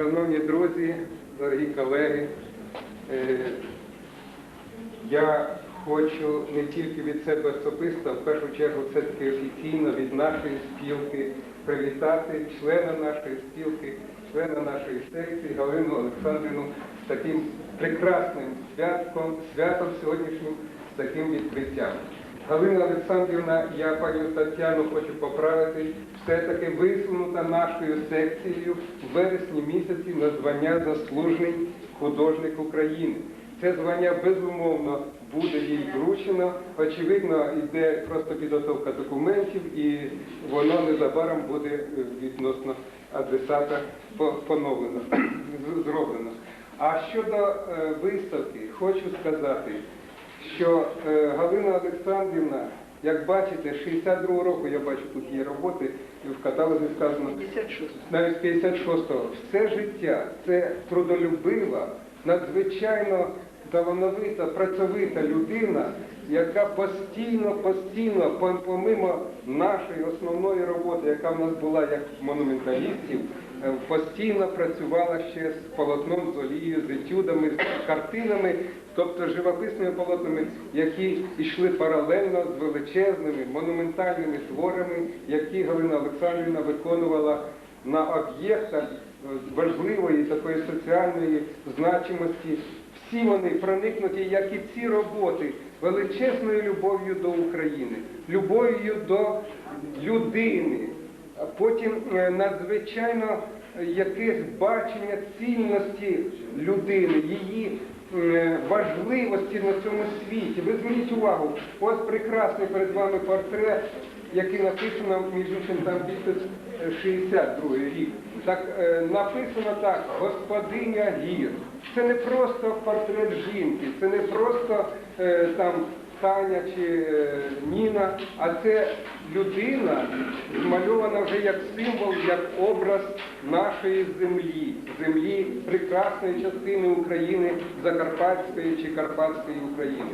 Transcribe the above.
Шановні друзі, дорогі колеги, е, я хочу не тільки від себе особисто, а в першу чергу все-таки офіційно від нашої спілки привітати члена нашої спілки, члена нашої секції Галину Олександрівну з таким прекрасним святком, святом сьогоднішнім, з таким відкриттям. Галина Олександрівна, я пані Тетяну хочу поправити, все-таки висунута нашою секцією в вересні місяці на звання заслужений художник України. Це звання безумовно буде їй вручено. Очевидно, йде просто підготовка документів, і воно незабаром буде е, відносно адресата по- поновлено, зроблено. А щодо е, виставки, хочу сказати, що е, Галина Олександрівна, як бачите, 62-го року, я бачу, тут її роботи, і в каталозі сказано 56. навіть з 56-го, все життя це трудолюбива, надзвичайно талановита, працьовита людина, яка постійно, постійно, помимо нашої основної роботи, яка в нас була як монументалістів, е, постійно працювала ще з полотном, з олією, з етюдами, з картинами, тобто живописними полотнами, які йшли паралельно з величезними монументальними творами, які Галина Олександрівна виконувала на об'єктах е, важливої такої соціальної значимості. Всі вони проникнуті, як і ці роботи, величезною любов'ю до України, любов'ю до людини, а потім е, надзвичайно е, якесь бачення цінності людини, її важливості на цьому світі. Ви зверніть увагу, ось прекрасний перед вами портрет, який написано, між іншим, там підпис е, 62 рік. Так е, написано так, господиня гір. Це не просто портрет жінки, це не просто е, там Таня чи е, Ніна, а це людина змальована вже як символ, як образ нашої землі, землі прекрасної частини України, Закарпатської чи Карпатської України.